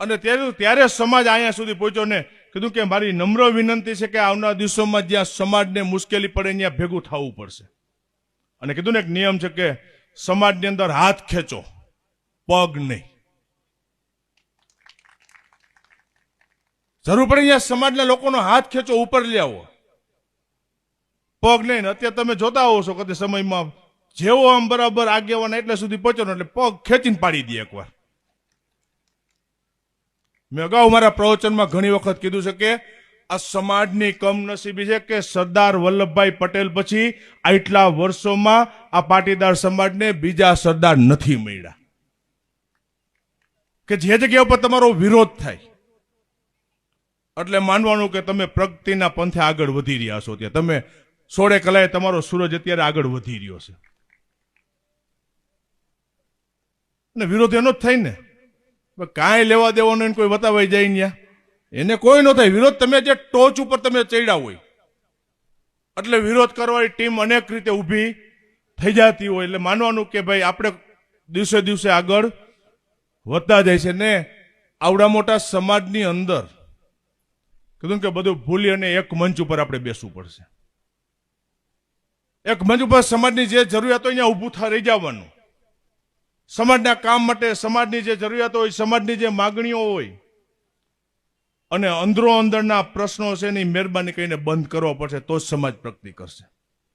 અને ત્યારે ત્યારે સમાજ અહીંયા સુધી પહોંચ્યો ને કીધું કે મારી નમ્ર વિનંતી છે કે આવનાર દિવસોમાં જ્યાં સમાજને મુશ્કેલી પડે ત્યાં ભેગું થવું પડશે. અને કીધું ને એક નિયમ છે કે સમાજની અંદર હાથ ખેંચો, પગ નહીં. જરૂર પડે અહીંયા સમાજના લોકોનો હાથ ખેંચો, ઉપર લઈ આવો. પગ નહીં અત્યારે તમે જોતા હોવ છો કદી સમયમાં જેવો આમ બરાબર આગેવાના એટલે સુધી પહોંચો ને એટલે પગ ખેંચીને પાડી દે એકવાર. મેં અગાઉ મારા પ્રવચનમાં ઘણી વખત કીધું છે કે આ સમાજની કમનસીબી છે કે સરદાર વલ્લભભાઈ પટેલ પછી આટલા વર્ષોમાં આ પાટીદાર સમાજને બીજા સરદાર નથી મળ્યા. કે જે જગ્યા ઉપર તમારો વિરોધ થાય, એટલે માનવાનું કે તમે પ્રગતિના પંથે આગળ વધી રહ્યા છો ત્યાં. તમે સોળે કલાએ તમારો સૂરજ અત્યારે આગળ વધી રહ્યો છે. ને વિરોધ એનો જ થાય ને. કાંઈ લેવા દેવાનો એને કોઈ વતાવાઈ જાય ને એને કોઈ ન થાય. વિરોધ તમે જે ટોચ ઉપર તમે ચડ્યા હોય, એટલે વિરોધ કરવાની ટીમ અનેક રીતે ઊભી થઈ જતી હોય. એટલે માનવાનું કે ભાઈ, આપણે દિવસે દિવસે આગળ વધતા જાય છે. ને આવડા મોટા સમાજની અંદર કીધું કે બધું ભૂલી અને એક મંચ ઉપર આપણે બેસવું પડશે. એક મંચ ઉપર સમાજની જે જરૂરિયાત હોય અહીંયા ઊભું થઈ રહી જવાનું સમાજના કામ માટે સમાજની જે જરૂરિયાતો હોય, સમાજની જે માગણીઓ હોય, અને અંદરો અંદરના પ્રશ્નો છે એની મહેરબાની કરીને બંધ કરવો પડશે, તો જ સમાજ પ્રગતિ કરશે.